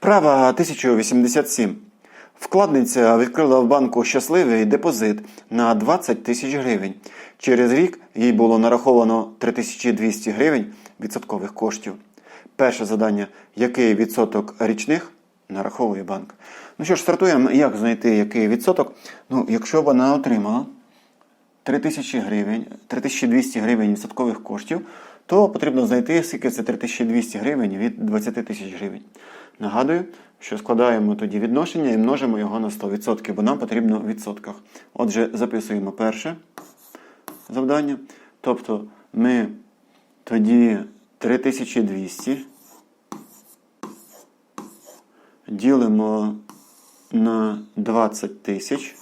Вправа 1087. Вкладниця відкрила в банку щасливий депозит на 20 тисяч гривень. Через рік їй було нараховано 3200 гривень відсоткових коштів. Перше завдання: який відсоток річних нараховує банк? Ну що ж, стартуємо. Як знайти який відсоток? Ну, якщо вона отримала 3000 гривень, 3200 гривень відсоткових коштів, то потрібно знайти, скільки це 3200 гривень від 20 тисяч гривень. Нагадую, що складаємо тоді відношення і множимо його на 100%, бо нам потрібно в відсотках. Отже, записуємо перше завдання. Тобто ми тоді 3200 ділимо на 20 тисяч.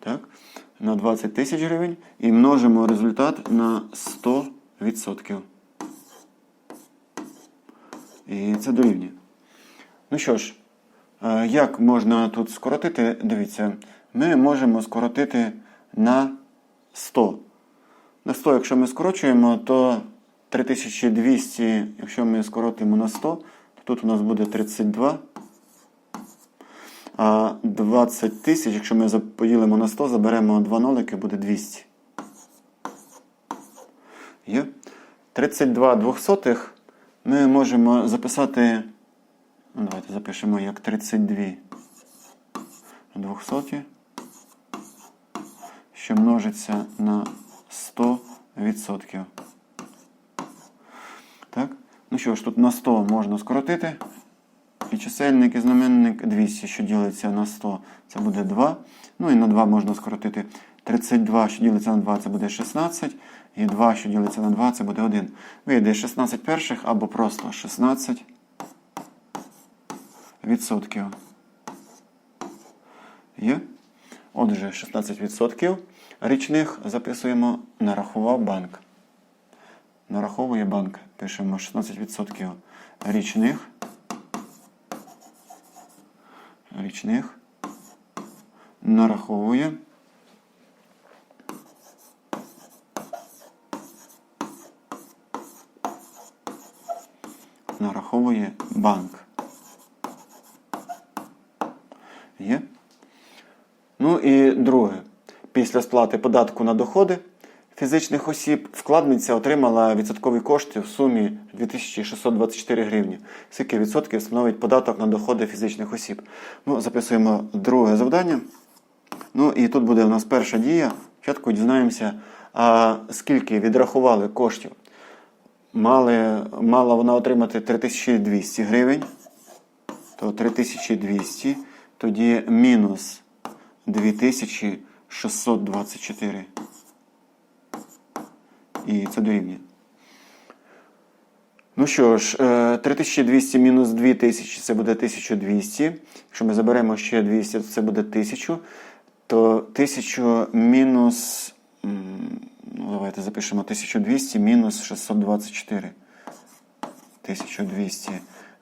Так, на 20 тисяч гривень і множимо результат на 100%. І це дорівнює. Ну що ж, е, як можна тут скоротити? Дивіться, ми можемо скоротити на 100. На 100, якщо ми скорочуємо, то 3200, якщо ми скоротимо на 100, то тут у нас буде 32. А 20 тисяч, якщо ми поділимо на 100, заберемо 2 нолики, буде 200. Є? 32 двохсотих ми можемо записати. Ну, давайте запишемо як 32 двохсоті, що множиться на 100%. Так? Ну що ж, тут на 100 можна скоротити. І чисельник і знаменник 200, що ділиться на 100, це буде 2. Ну і на 2 можна скоротити. 32, що ділиться на 2, це буде 16. І 2, що ділиться на 2, це буде 1. Вийде 16 перших або просто 16 відсотків. Є? Отже, 16 відсотків річних записуємо нарахував банк. Нараховує банк. Пишемо 16% річних. Річних нараховує. Нараховує банк. Є? Ну і друге. Після сплати податку на доходи фізичних осіб вкладниця отримала відсоткові кошти в сумі 2624 гривні. Скільки відсотків становить податок на доходи фізичних осіб? Ну, записуємо друге завдання. Ну і тут буде у нас перша дія. Спочатку дізнаємося, а скільки відрахували коштів. Мали, мала вона отримати 3200 гривень. То 3200, тоді мінус 2624. І це дорівнює. Ну що ж, е, 3200 мінус 2000 це буде 1200. Якщо ми заберемо ще 200, то це буде 1000. То 1000 мінус. Ну, давайте запишемо 1200 мінус 624. 1200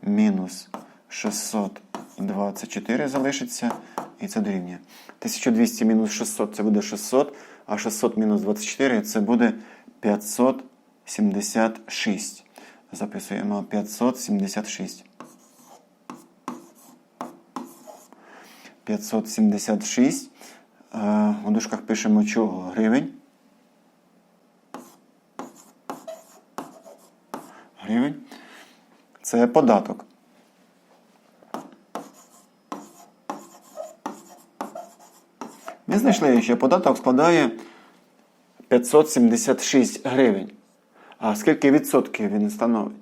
мінус 624 залишиться. І це дорівнює. 1200 мінус 600 це буде 600, а 600 мінус 24 це буде 576. Записуємо 576. 576. Е, У дужках пишемо чого? Гривень. Гривень. Це податок. Ми знайшли, що податок складає 576 гривень. А скільки відсотків він становить?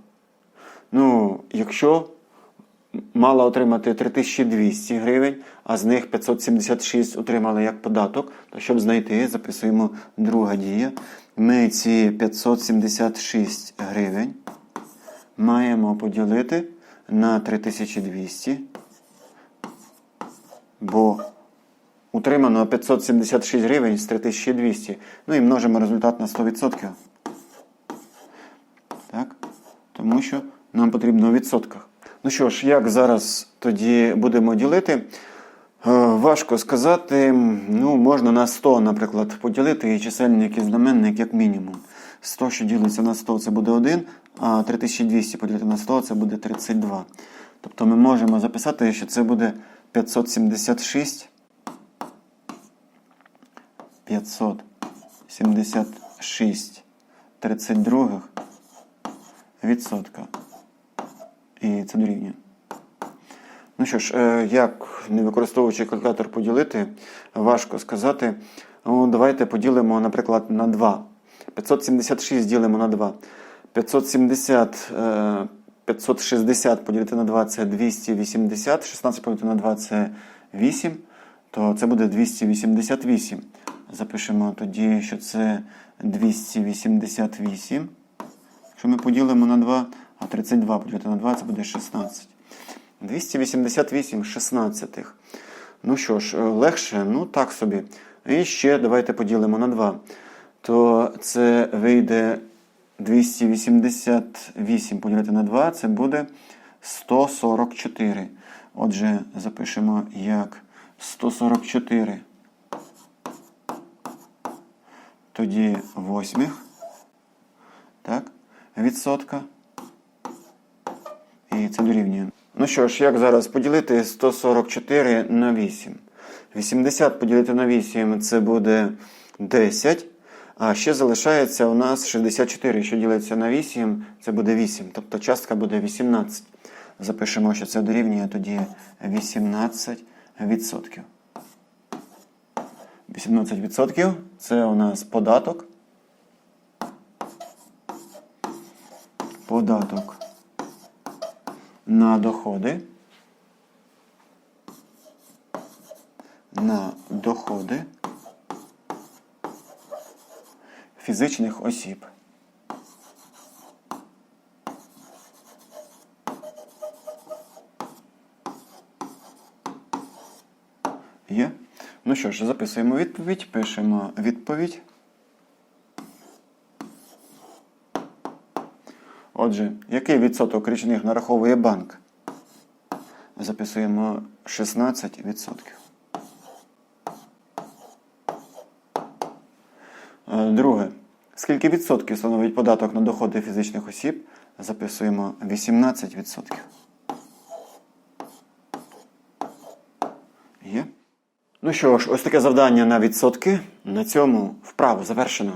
Ну, якщо мала отримати 3200 гривень, а з них 576 отримали як податок, то щоб знайти, записуємо друга дія. Ми ці 576 гривень маємо поділити на 3200, бо утримано 576 гривень з 3200. Ну і множимо результат на 100%. Так? Тому що нам потрібно у відсотках. Ну що ж, як зараз тоді будемо ділити? Е, Важко сказати. Ну, можна на 100, наприклад, поділити і чисельник і знаменник як мінімум. 100, що ділиться на 100, це буде 1, а 3200 поділити на 100 це буде 32. Тобто ми можемо записати, що це буде 576 576 32 відсотка. І це дорівнює. Ну що ж, е, як не використовуючи калькулятор поділити, важко сказати. Ну, давайте поділимо, наприклад, на 2. 576 ділимо на 2. 570, е, 560 поділити на 2 це 280, 16 поділити на 2 це 8, то це буде 288. Запишемо тоді, що це 288. Якщо ми поділимо на 2, а 32 поділити на 2 це буде 16. 288 шістнадцятих. Ну що ж, е, легше, ну так собі. І ще давайте поділимо на 2. То це вийде 288 поділити на 2, це буде 144. Отже, запишемо як 144. Тоді восьмих. Так, відсотка. І це дорівнює. Ну що ж, як зараз поділити 144 на 8? 80 поділити на 8 це буде 10. А ще залишається у нас 64, що ділиться на 8, це буде 8. Тобто частка буде 18. Запишемо, що це дорівнює тоді 18 відсотків. 18 відсотків це у нас податок. Податок на доходи. На доходи фізичних осіб. Є? Ну що ж, записуємо відповідь, пишемо відповідь. Отже, який відсоток річних нараховує банк? Записуємо 16%. Е, Друге. Скільки відсотків становить податок на доходи фізичних осіб? Записуємо 18%. Є? Ну що ж, ось таке завдання на відсотки. На цьому вправу завершено.